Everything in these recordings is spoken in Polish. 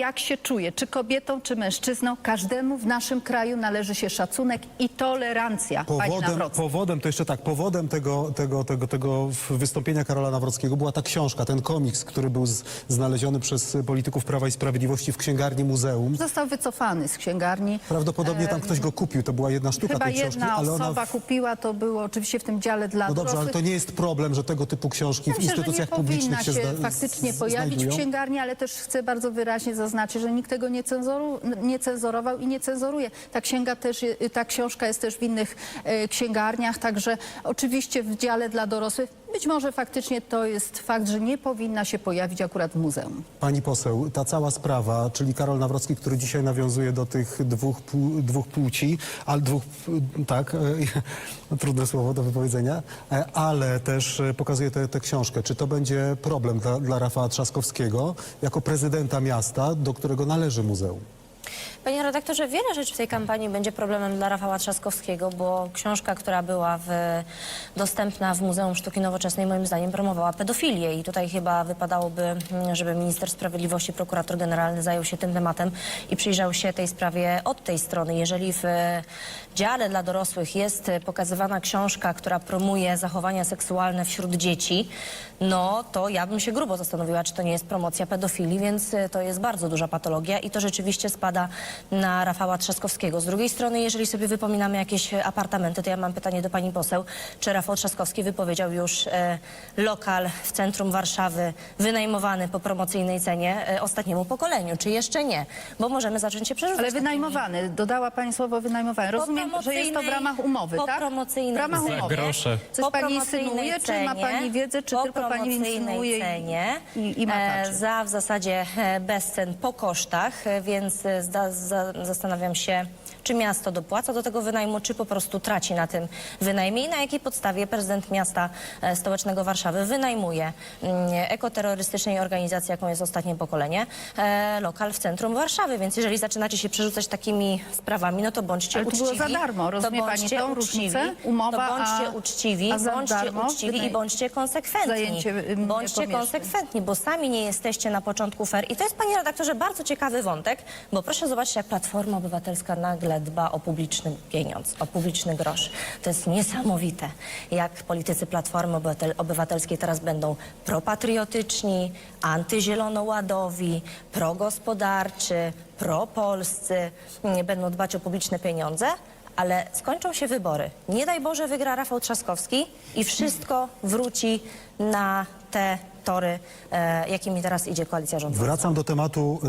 Jak się czuje, czy kobietą, czy mężczyzną, każdemu w naszym kraju należy się szacunek i tolerancja, Powodem, powodem, to jeszcze tak, powodem tego, tego, tego, tego w- wystąpienia Karola Nawrockiego była ta książka, ten komiks, który był z, znaleziony przez polityków Prawa i Sprawiedliwości w księgarni muzeum. Został wycofany z księgarni. Prawdopodobnie tam ktoś go kupił, to była jedna sztuka Chyba tej książki, jedna ale osoba ona... W... kupiła, to było oczywiście w tym dziale dla No dobrze, ale to nie jest problem, że tego typu książki w Myślę, że nie instytucjach publicznych się, się faktycznie pojawić w znajdują. księgarni, ale też chcę bardzo wyraźnie zaznaczyć, że nikt tego nie, cenzoru, nie cenzorował i nie cenzuruje. Ta księga też, je- ta książka jest też w innych e, księgarniach, także oczywiście w dziale dla dorosłych. Być może faktycznie to jest fakt, że nie powinna się pojawić akurat w muzeum. Pani poseł, ta cała sprawa, czyli Karol Nawrocki, który dzisiaj nawiązuje do tych dwóch, dwóch płci, ale dwóch, tak, e, trudne słowo do wypowiedzenia, e, ale też e, pokazuje tę tę książkę. Czy to będzie problem dla, dla Rafała Trzaskowskiego jako prezydenta miasta, do którego należy muzeum? Panie redaktorze, wiele rzeczy w tej kampanii będzie problemem dla Rafała Trzaskowskiego, bo książka, która była w, dostępna w Muzeum Sztuki Nowoczesnej, moim zdaniem promowała pedofilię i tutaj chyba wypadałoby, mm, żeby minister sprawiedliwości, prokurator generalny zajął się tym tematem i przyjrzał się tej sprawie od tej strony. Jeżeli w e, dziale dla dorosłych jest pokazywana książka, która promuje zachowania seksualne wśród dzieci, no to ja bym się grubo zastanowiła, czy to nie jest promocja pedofilii, więc e, to jest bardzo duża patologia i to rzeczywiście spada na Rafała Trzaskowskiego. Z drugiej strony, jeżeli sobie wypominamy jakieś apartamenty, to ja mam pytanie do pani poseł, czy Rafał Trzaskowski wypowiedział już e, lokal w centrum Warszawy wynajmowany po promocyjnej cenie e, ostatniemu pokoleniu, czy jeszcze nie? Bo możemy zacząć się przerzucać. Ale takimi- wynajmowany, dodała pani słowo wynajmowany. Rozumiem, że jest to w ramach umowy, po tak? promocyjnej W ramach cenie. umowy. grosze. Coś Po pani promocyjnej insynuuje, czy ma cenie, pani wiedzę, czy po tylko pani promocyjnej insynuuje i- cenie, i, i mataczy? e, za w zasadzie e, bez cen po kosztach, e, więc e, zda, za, zastanawiam się, czy miasto dopłaca do tego wynajmu, czy po prostu traci na tym wynajmie i na jakiej podstawie prezydent miasta e, stołecznego Warszawy wynajmuje mm, ekoterrorystycznej organizacji, jaką jest ostatnie pokolenie, e, lokal w centrum Warszawy. Więc jeżeli zaczynacie się przerzucać takimi sprawami, no to bądźcie Ale to było uczciwi. za darmo, rozumie to pani bądźcie tą różnicę? Umowa, to bądźcie a- uczciwi, a bądźcie darmo uczciwi i bądźcie konsekwentni. Zajęcie, ym, bądźcie powierzchni. konsekwentni, bo sami nie jesteście na początku fair. I to jest, panie redaktorze, bardzo ciekawy wątek, bo proszę zobaczyć, jak Platforma Obywatelska nagle dba o publiczny pieniądz, o publiczny grosz. To jest niesamowite, jak politycy Platformy Obywatel Obywatelskiej teraz będą propatriotyczni, antyzielonoładowi, progospodarczy, propolscy, nie będą dbać o publiczne pieniądze, ale skończą się wybory. Nie daj Boże wygra Rafał Trzaskowski i wszystko wróci na te tory, e, jakimi teraz idzie koalicja rządząca. Wracam do tematu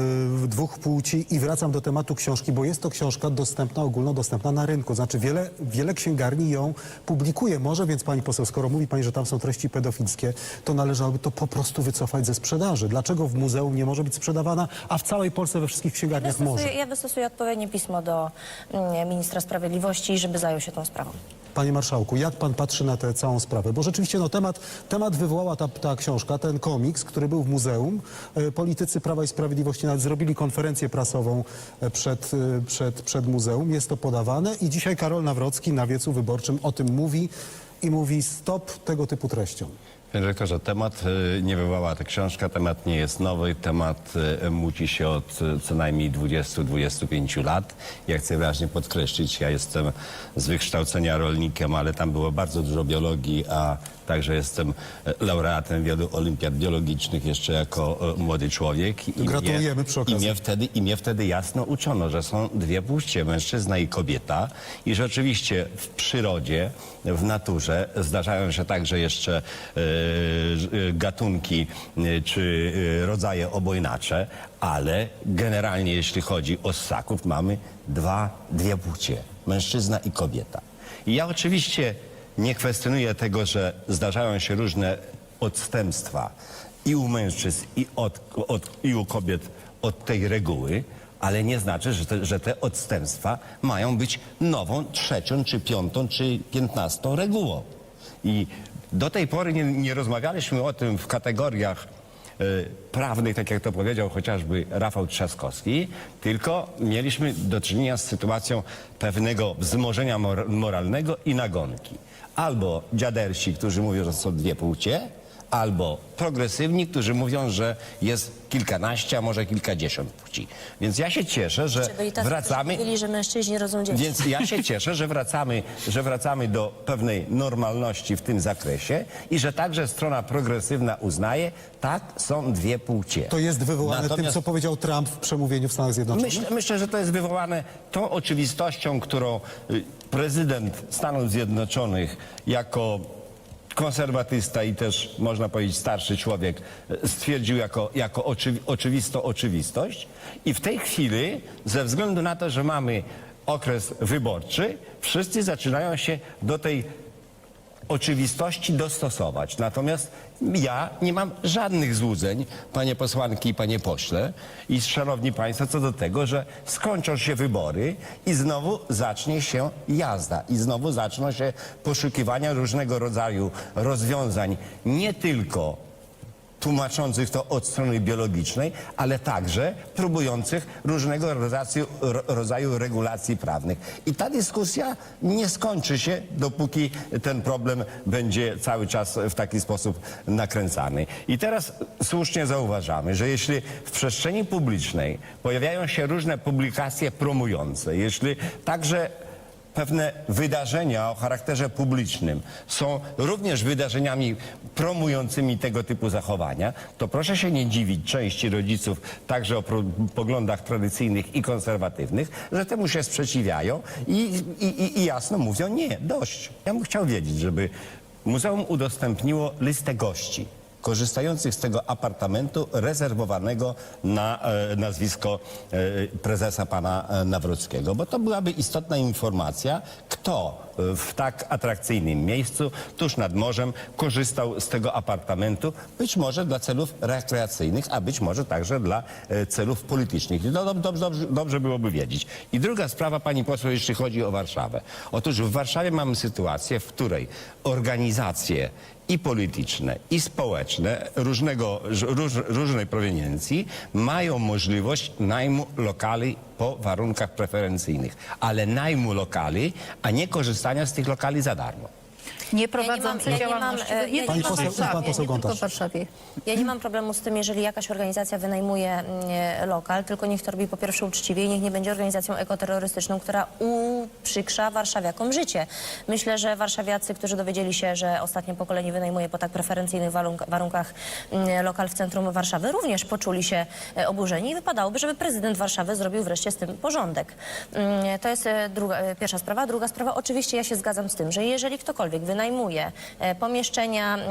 y, dwóch płci i wracam do tematu książki, bo jest to książka dostępna, ogólnodostępna na rynku. Znaczy wiele, wiele księgarni ją publikuje. Może więc pani poseł, skoro mówi pani, że tam są treści pedofilskie, to należałoby to po prostu wycofać ze sprzedaży. Dlaczego w muzeum nie może być sprzedawana, a w całej Polsce we wszystkich księgarniach może? Wystosuję, ja wystosuję odpowiednie pismo do mm, ministra sprawiedliwości, żeby zajął się tą sprawą. Panie marszałku, jak pan patrzy na tę całą sprawę? Bo rzeczywiście no, temat, temat wywołała ta, ta książka, ten komiks, który był w muzeum. E, Politycy Prawa i Sprawiedliwości nawet zrobili konferencję prasową e, przed, e, przed, przed muzeum. Jest to podawane i dzisiaj Karol Nawrocki na wiecu wyborczym o tym mówi i mówi stop tego typu treściom. Panie rektorze, temat nie wywołała ta książka, temat nie jest nowy, temat muci się od co najmniej 20-25 lat. Ja chcę wyraźnie podkreślić, ja jestem z wykształcenia rolnikiem, ale tam było bardzo dużo biologii, a także jestem e, laureatem wielu olimpiad biologicznych jeszcze jako e, młody człowiek. I Gratulujemy mnie, przy okazji. I mnie, wtedy, I mnie wtedy jasno uczono, że są dwie płcie, mężczyzna i kobieta i że oczywiście w przyrodzie, w naturze zdarzają się także jeszcze e, gatunki czy rodzaje obojnacze, ale generalnie jeśli chodzi o ssaków mamy dwa, dwie płcie, mężczyzna i kobieta. I ja oczywiście nie kwestionuję tego, że zdarzają się różne odstępstwa i u mężczyzn, i, od, od, i u kobiet od tej reguły, ale nie znaczy, że te, że te odstępstwa mają być nową, trzecią, czy piątą, czy piętnastą regułą. I do tej pory nie, nie rozmawialiśmy o tym w kategoriach prawnych, tak jak to powiedział chociażby Rafał Trzaskowski, tylko mieliśmy do czynienia z sytuacją pewnego wzmożenia mor moralnego i nagonki. Albo dziadersi, którzy mówią, że są dwie płcie, albo progresywni, którzy mówią, że jest kilkanaście, a może kilkadziesiąt płci. Więc ja się cieszę, że Byli tacy, wracamy... którzy mówili, że mężczyźni rodzą dzieci. Więc ja się cieszę, że wracamy, że wracamy do pewnej normalności w tym zakresie i że także strona progresywna uznaje, tak, są dwie płcie. To jest wywołane tym, Natomiast- co powiedział Trump w przemówieniu w Stanach Zjednoczonych? Myślę, myślę, że to jest wywołane tą oczywistością, którą y, prezydent Stanów Zjednoczonych jako konserwatysta i też można powiedzieć starszy człowiek y, stwierdził jako, jako oczywi, oczywistą oczywistość. I w tej chwili ze względu na to, że mamy okres wyborczy, wszyscy zaczynają się do tej oczywistości dostosować. Natomiast ja nie mam żadnych złudzeń, panie posłanki i panie pośle i szanowni państwo, co do tego, że skończą się wybory i znowu zacznie się jazda i znowu zaczną się poszukiwania różnego rodzaju rozwiązań, nie tylko tłumaczących to od strony biologicznej, ale także próbujących różnego rodzaju, ro- rodzaju regulacji prawnych. I ta dyskusja nie skończy się, dopóki ten problem będzie cały czas w taki sposób nakręcany. I teraz słusznie zauważamy, że jeśli w przestrzeni publicznej pojawiają się różne publikacje promujące, jeśli także pewne wydarzenia o charakterze publicznym. Są również wydarzeniami promującymi tego typu zachowania, to proszę się nie dziwić części rodziców, także o poglądach tradycyjnych i konserwatywnych, że temu się sprzeciwiają i, i- i jasno mówią nie, dość. Ja bym chciał wiedzieć, żeby muzeum udostępniło listę gości korzystających z tego apartamentu rezerwowanego na e, nazwisko e, prezesa pana e, Nawrockiego, bo to byłaby istotna informacja, kto e, w tak atrakcyjnym miejscu, tuż nad morzem, korzystał z tego apartamentu, być może dla celów rekreacyjnych, a być może także dla celów politycznych. No, dob- dobrze, dobrze, dobrze byłoby wiedzieć. I druga sprawa, pani poseł, jeśli chodzi o Warszawę. Otóż w Warszawie mamy sytuację, w której organizacje i polityczne, i społeczne różnego, róż, różnej proweniencji mają możliwość najmu lokali po warunkach preferencyjnych, ale najmu lokali, a nie korzystania z tych lokali za darmo. Nie prowadzący ja nie mam, działalności. e, ja nie Pani mam poseł- problemu- pan poseł nie tylko Gontarz. w Warszawie. Ja nie mam problemu z tym, jeżeli jakaś organizacja wynajmuje mm, lokal, tylko niech to robi po pierwsze uczciwie i niech nie będzie organizacją ekoterrorystyczną, która uprzykrza warszawiakom życie. Myślę, że warszawiacy, którzy dowiedzieli się, że ostatnie pokolenie wynajmuje po tak preferencyjnych warunk- warunkach mm, lokal w centrum Warszawy, również poczuli się e, oburzeni i wypadałoby, żeby prezydent Warszawy zrobił wreszcie z tym porządek. Mm, To jest e, druga, e, pierwsza sprawa. Druga sprawa, oczywiście ja się zgadzam z tym, że jeżeli ktokolwiek wynajmuje e, pomieszczenia mm,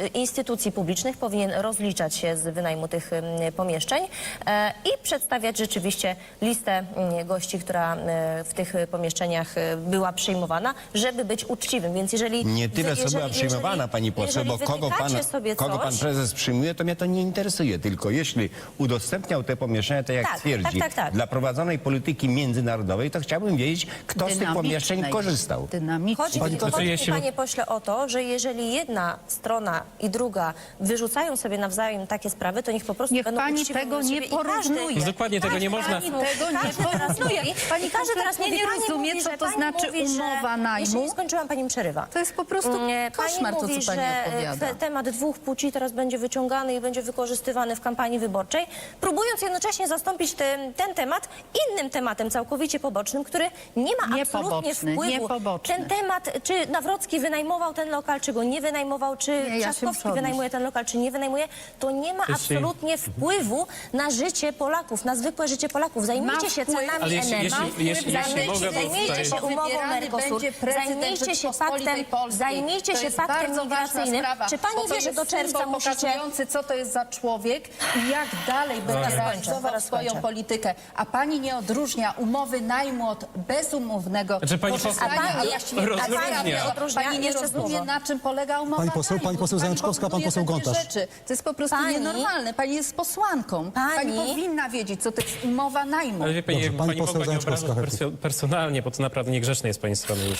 e, instytucji publicznych, powinien rozliczać się z wynajmu tych mm, pomieszczeń e, i przedstawiać rzeczywiście listę mm, gości, która w tych pomieszczeniach była przyjmowana, żeby być uczciwym. Więc jeżeli... Nie tyle, jeżeli- co była przyjmowana, jeżeli- pani poseł, bo kogo pan, kogo pan prezes przyjmuje, to mnie to nie interesuje. Tylko jeśli udostępniał te pomieszczenia, to jak Tak, twierdzi, tak, tak, tak. dla prowadzonej polityki międzynarodowej, to chciałbym wiedzieć, kto z tych pomieszczeń korzystał. Dynamicznej. Chodzi, Pani poseł- chodzi mi, jeśli- panie pośle, o to, że jeżeli jedna strona i druga wyrzucają sobie nawzajem takie sprawy, to niech po prostu Niech będą pani uczciwe tego wobec nie siebie i każdy- porównuje. Dokładnie tego nie można- Pani tego nie Każdy teraz porównuje. mówi- Pani i każdy teraz mówi, nie pani rozumie, mówi, co że to pani znaczy mówi, że- umowa najmu. Jeszcze nie skończyłam, pani mi przerywa. To jest po prostu Nie, koszmar, to mówi, co pani że opowiada. e, temat dwóch płci teraz będzie wyciągany i będzie wykorzystywany w kampanii wyborczej, próbując jednocześnie zastąpić ten, ten temat innym tematem całkowicie pobocznym, który nie ma Nie absolutnie poboczny, wpływu. nie poboczny. Ten temat, czy Nawrocki wynajmował ten lokal, czy go nie wynajmował, czy Nie, ja Trzaskowski wynajmuje ten lokal, czy nie wynajmuje, to nie ma Jeśli- absolutnie wpływu na życie Polaków, na zwykłe życie Polaków. Zajmijcie się cenami jeśli- energii, jeśli- jeśli- jeśli zajmijcie, mogę, bo zajmijcie się umową Mercosur, zajmijcie się faktem, Polskiej. zajmijcie się faktem migracyjnym. Czy pani wie, że do czerwca musicie... co to jest za człowiek i jak dalej będzie realizował swoją politykę. A pani nie odróżnia umowy najmu od bezumownego Znaczy, pani korzystania, a ja świetnie Rozróżnia. rozumiem. Odróżnia. Pani nie rozumie, na czym polega umowa Pani poseł- pani poseł Zajączkowska, pan poseł Gontarz. rzeczy. To jest po prostu Pani- nienormalne. Pani jest posłanką. Pani, Pani- powinna wiedzieć, co to jest umowa najmu. Ale wie pani, Dobrze, pani pani poseł mogła nie Zajączkowska, obrażać personalnie, bo to naprawdę niegrzeczne jest pani strony już.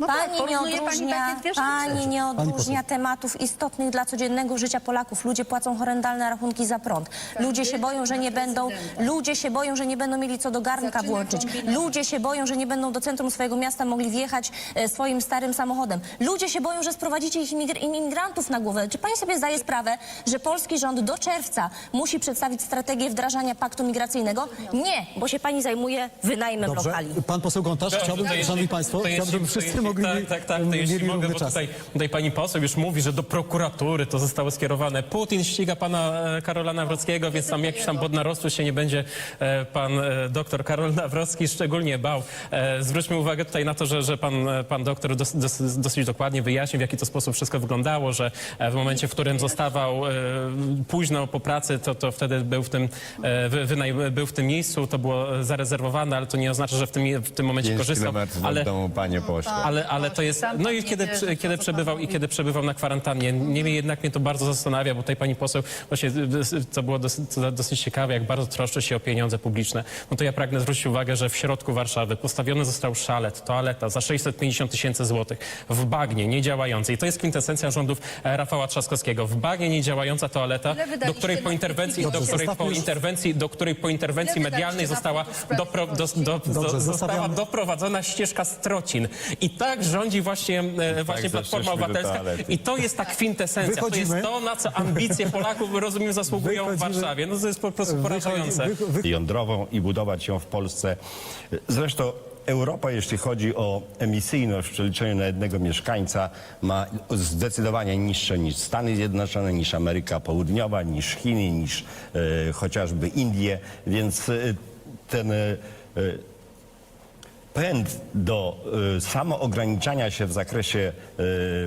No tak, pani nie porównuje pani odróżnia, takie dwie rzeczy. pani nie odróżnia tematów istotnych dla codziennego życia Polaków. Ludzie płacą horrendalne rachunki za prąd. Ludzie się boją, że nie będą, ludzie się boją, że nie będą mieli co do garnka Zaczyna włączyć. kombinować. Ludzie się boją, że nie będą do centrum swojego miasta mogli wjechać e, swoim starym samochodem. Ludzie się boją, że sprowadzicie ich imigr- imigrantów na głowę. Czy pani sobie zdaje sprawę, że polski rząd do czerwca musi przedstawić strategię wdrażania paktu migracyjnego? Nie, bo się pani zajmuje wynajmem Dobrze. lokali. Pan poseł Gontarz, chciałbym, szanowni państwo, chciałbym, żeby wszyscy mogli Tak, tak, tak, to mieli jeśli mogę, równy bo czas. tutaj, tutaj pani poseł już mówi, że do prokuratury to zostało skierowane. Putin ściga pana e, Karola Nawrockiego, więc tam jakiś tam podnarostу się nie będzie e, pan e, doktor Karol Nawrocki szczególnie bał. E, Zwróćmy uwagę tutaj na to, że, że pan, e, pan doktor dos, dos, dosyć dokładnie wyjaśnił, w jaki to sposób wszystko wyglądało, że e, w momencie, w którym zostawał e, późno po pracy, to, to wtedy był w tym, e, wy- wynaj, był w tym miejscu, to było zarezerwowane, ale to nie oznacza, że w tym, w tym momencie 5 korzystał. kilometrów Ale, domu, panie pośle. Ale, ale to jest. No i kiedy, to, kiedy przebywał i kiedy przebywał na kwarantannie. Niemniej jednak mnie to bardzo zastanawia, bo tutaj pani poseł, właśnie y, co było dosyć, co dosyć ciekawe, jak bardzo troszczy się o pieniądze publiczne. No to ja pragnę zwrócić uwagę, że w środku Warszawy postawiony został szalet, toaleta za 650 tysięcy złotych w bagnie niedziałający. I to jest kwintesencja rządów e, Rafała Trzaskowskiego. W bagnie niedziałająca toaleta, do której po interwencji, do której po interwencji, do której po interwencji medialnej została dopro, do, do, do, została doprowadzona ścieżka Strocin. I tak rządzi właśnie, e, właśnie Platforma zeszliśmy do Obywatelska. toalety. I to jest ta kwintesencja. To Wychodzimy. jest to, na co ambicje Polaków, rozumiem, zasługują w Wychodzimy. Warszawie. No to jest po prostu porażające. Wy- wy- jądrową i budować ją w Polsce. Zresztą Europa, jeśli chodzi o emisyjność w przeliczeniu na jednego mieszkańca, ma zdecydowanie niższe niż Stany Zjednoczone, niż Ameryka Południowa, niż Chiny, niż e, chociażby Indie, więc e, ten e, e, pęd do y, samoograniczania się w zakresie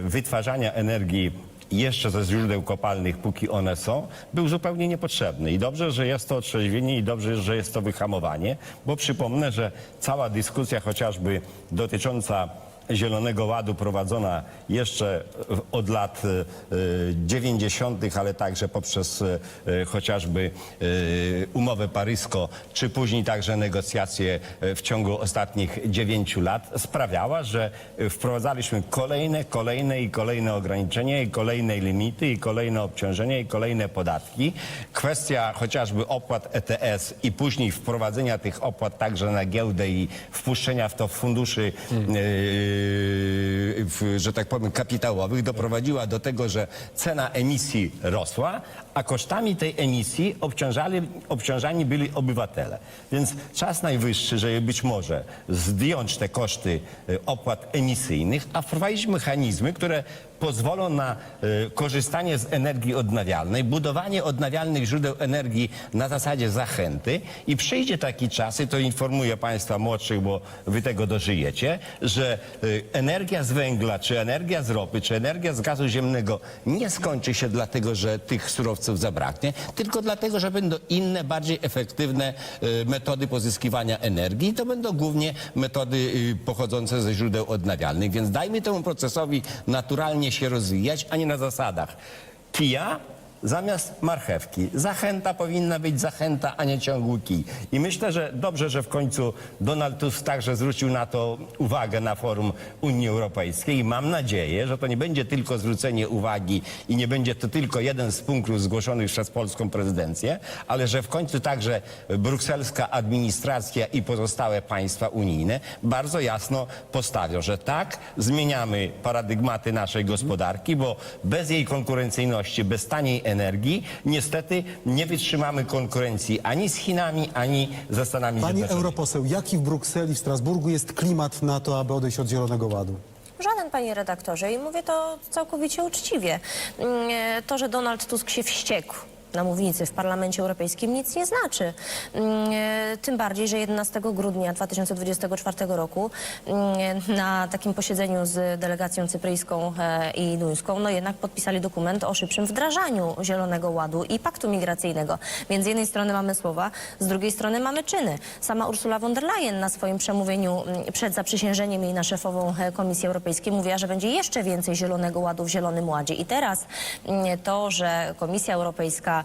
y, wytwarzania energii jeszcze ze źródeł kopalnych, póki one są, był zupełnie niepotrzebny. I dobrze, że jest to otrzeźwienie i dobrze, że jest to wyhamowanie, bo przypomnę, że cała dyskusja chociażby dotycząca Zielonego Ładu prowadzona jeszcze od lat y, y, 90., ale także poprzez y, chociażby y, umowę paryską, czy później także negocjacje w ciągu ostatnich 9 lat sprawiała, że wprowadzaliśmy kolejne, kolejne i kolejne ograniczenia i kolejne limity i kolejne obciążenia i kolejne podatki. Kwestia chociażby opłat ETS i później wprowadzenia tych opłat także na giełdę i wpuszczenia w to funduszy y, w, że tak powiem, kapitałowych doprowadziła do tego, że cena emisji rosła, a kosztami tej emisji obciążali, obciążani byli obywatele. Więc czas najwyższy, żeby być może zdjąć te koszty y, opłat emisyjnych, a wprowadzić mechanizmy, które pozwolą na y, korzystanie z energii odnawialnej, budowanie odnawialnych źródeł energii na zasadzie zachęty i przyjdzie taki czas, i to informuję Państwa młodszych, bo Wy tego dożyjecie, że y, energia z węgla, czy energia z ropy, czy energia z gazu ziemnego nie skończy się dlatego, że tych surowców zabraknie, tylko dlatego, że będą inne, bardziej efektywne y, metody pozyskiwania energii. To będą głównie metody y, pochodzące ze źródeł odnawialnych, więc dajmy temu procesowi naturalnie się rozwijać, a nie na zasadach. Kija zamiast marchewki. Zachęta powinna być zachęta, a nie ciągły kij. I myślę, że dobrze, że w końcu Donald Tusk także zwrócił na to uwagę na forum Unii Europejskiej i mam nadzieję, że to nie będzie tylko zwrócenie uwagi i nie będzie to tylko jeden z punktów zgłoszonych przez polską prezydencję, ale że w końcu także brukselska administracja i pozostałe państwa unijne bardzo jasno postawią, że tak, zmieniamy paradygmaty naszej gospodarki, bo bez jej konkurencyjności, bez taniej energii, niestety nie wytrzymamy konkurencji ani z Chinami, ani ze Stanami Pani Zjednoczonymi. europoseł, jaki w Brukseli, w Strasburgu jest klimat na to, aby odejść od Zielonego Ładu? Żaden, panie redaktorze, i mówię to całkowicie uczciwie. Mm, e, To, że Donald Tusk się wściekł na mównicy w Parlamencie Europejskim nic nie znaczy. Mm, e, Tym bardziej, że 11 grudnia 2024 roku mm, na takim posiedzeniu z delegacją cypryjską e, i duńską, no jednak podpisali dokument o szybszym wdrażaniu Zielonego Ładu i Paktu Migracyjnego. Więc z jednej strony mamy słowa, z drugiej strony mamy czyny. Sama Ursula von der Leyen na swoim przemówieniu mm, przed zaprzysiężeniem jej na szefową e, Komisji Europejskiej mówiła, że będzie jeszcze więcej Zielonego Ładu w Zielonym Ładzie. I teraz to, że Komisja Europejska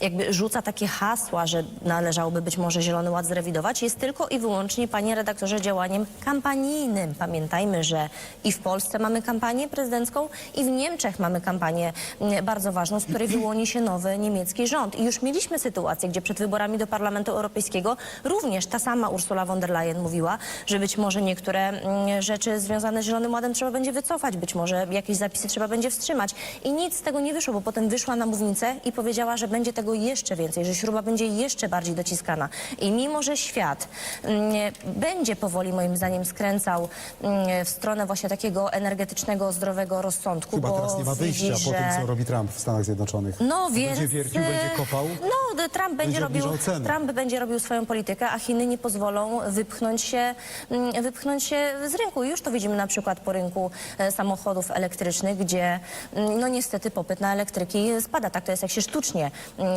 jakby rzuca takie hasła, że należałoby być może Zielony Ład zrewidować, jest tylko i wyłącznie, panie redaktorze, działaniem kampanijnym. Pamiętajmy, że i w Polsce mamy kampanię prezydencką i w Niemczech mamy kampanię mm, bardzo ważną, z której wyłoni się nowy niemiecki rząd. I już mieliśmy sytuację, gdzie przed wyborami do Parlamentu Europejskiego również ta sama Ursula von der Leyen mówiła, że być może niektóre mm, rzeczy związane z Zielonym Ładem trzeba będzie wycofać, być może jakieś zapisy trzeba będzie wstrzymać. I nic z tego nie wyszło, bo potem wyszła na mównicę i powiedziała, że będzie tego jeszcze więcej, że śruba będzie jeszcze bardziej dociskana. I mimo, że świat mm, będzie powoli moim zdaniem skręcał mm, w stronę właśnie takiego energetycznego, zdrowego rozsądku, Chyba bo teraz nie ma wyjścia widzi, po tym, co robi Trump w Stanach Zjednoczonych. No więc... Będzie wiercił, będzie e, kopał. No, Trump będzie, Będzie robił. Trump będzie robił swoją politykę, a Chiny nie pozwolą wypchnąć się, mm, wypchnąć się z rynku. Już to widzimy na przykład po rynku e, samochodów elektrycznych, gdzie no niestety popyt na elektryki spada. Tak to jest, jak się sztucznie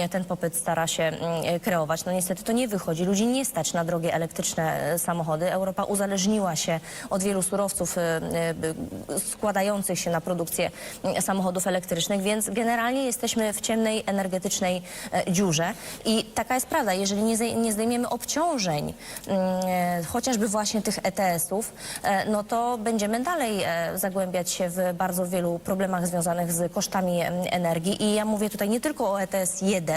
ten popyt stara się mm, kreować. No niestety to nie wychodzi. Ludzi nie stać na drogie elektryczne e, samochody. Europa uzależniła się od wielu surowców e, e, składających się na produkcję mm, samochodów elektrycznych, więc generalnie jesteśmy w ciemnej energetycznej e, dziurze i taka jest prawda. Jeżeli nie, zdejmiemy obciążeń, mm, e, chociażby właśnie tych ETS-ów, e, no to będziemy dalej e, zagłębiać się w bardzo wielu problemach związanych z kosztami energii i ja mówię tutaj nie tylko o ETS 1,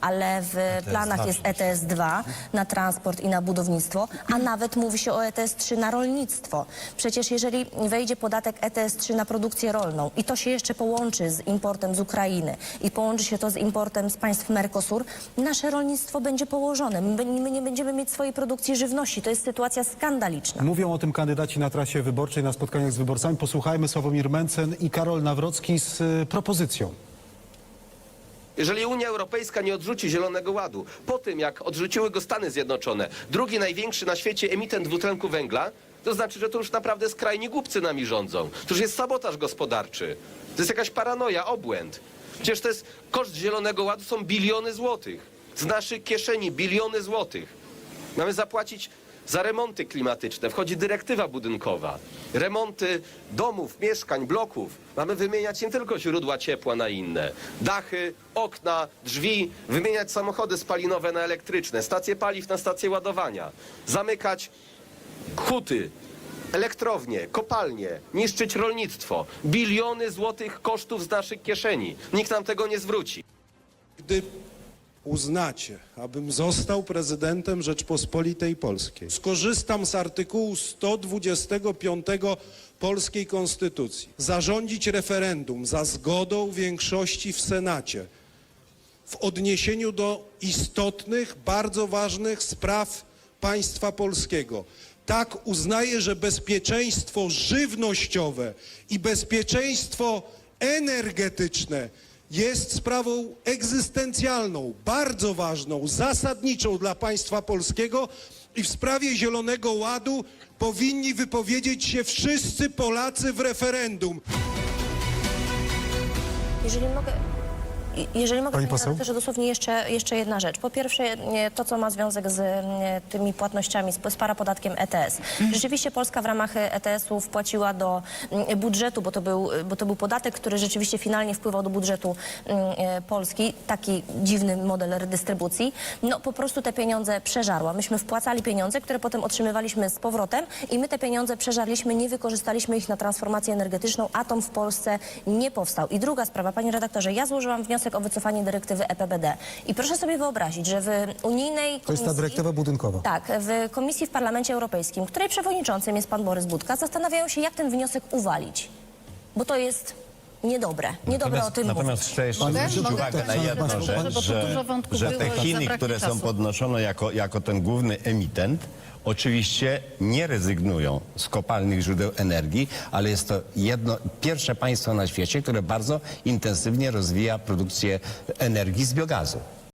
ale w planach jest ETS 2 na transport i na budownictwo, a nawet mówi się o ETS 3 na rolnictwo. Przecież jeżeli wejdzie podatek ETS 3 na produkcję rolną i to się jeszcze połączy z importem z Ukrainy i połączy się to z importem z państw Mercosur, nasze rolnictwo będzie położone. My, my nie będziemy mieć swojej produkcji żywności. To jest sytuacja skandaliczna. Mówią o tym kandydaci na trasie wyborczej, na spotkaniach z wyborcami. Posłuchajmy Sławomir Mencen i Karol Nawrocki z y, propozycją. Jeżeli Unia Europejska nie odrzuci Zielonego Ładu, po tym jak odrzuciły go Stany Zjednoczone, drugi największy na świecie emitent dwutlenku węgla, to znaczy, że to już naprawdę skrajni głupcy nami rządzą. To już jest sabotaż gospodarczy. To jest jakaś paranoja, obłęd. Przecież to jest koszt Zielonego Ładu są biliony złotych. Z naszych kieszeni biliony złotych. Mamy zapłacić za remonty klimatyczne. Wchodzi dyrektywa budynkowa. Remonty domów, mieszkań, bloków. Mamy wymieniać nie tylko źródła ciepła na inne. Dachy, okna, drzwi. Wymieniać samochody spalinowe na elektryczne. Stacje paliw na stacje ładowania. Zamykać huty, elektrownie, kopalnie, niszczyć rolnictwo. Biliony złotych kosztów z naszych kieszeni. Nikt nam tego nie zwróci. Gdy uznacie, abym został prezydentem Rzeczpospolitej Polskiej, skorzystam z artykułu 125 polskiej konstytucji, zarządzić referendum za zgodą większości w Senacie w odniesieniu do istotnych, bardzo ważnych spraw państwa polskiego. Tak uznaję, że bezpieczeństwo żywnościowe i bezpieczeństwo energetyczne jest sprawą egzystencjalną, bardzo ważną, zasadniczą dla państwa polskiego i w sprawie Zielonego Ładu powinni wypowiedzieć się wszyscy Polacy w referendum. Jeżeli mogę... Jeżeli mogę, Pani panie poseł? redaktorze, dosłownie jeszcze, jeszcze jedna rzecz. Po pierwsze, e, to, co ma związek z e, tymi płatnościami, z, z parapodatkiem ETS. Rzeczywiście Polska w ramach ETS-u wpłaciła do mm, budżetu, bo to, był, bo to był podatek, który rzeczywiście finalnie wpływał do budżetu mm, e, Polski. Taki dziwny model redystrybucji. No po prostu te pieniądze przeżarła. Myśmy wpłacali pieniądze, które potem otrzymywaliśmy z powrotem i my te pieniądze przeżarliśmy, nie wykorzystaliśmy ich na transformację energetyczną. Atom w Polsce nie powstał. I druga sprawa, panie redaktorze, ja złożyłam wniosek o wycofanie dyrektywy EPBD. I proszę sobie wyobrazić, że w unijnej To jest ta komisji- dyrektywa budynkowa. tak, w komisji w Parlamencie Europejskim, której przewodniczącym jest pan Borys Budka, zastanawiają się, jak ten wniosek uwalić. Bo to jest niedobre. Niedobre o tym natomiast mówić. chcę jeszcze zwrócić Mogę? uwagę na jedną rzecz, że, że te Chiny, które są podnoszone jako, jako ten główny emitent, oczywiście nie rezygnują z kopalnych źródeł energii, ale jest to jedno, pierwsze państwo na świecie, które bardzo intensywnie rozwija produkcję energii z biogazu.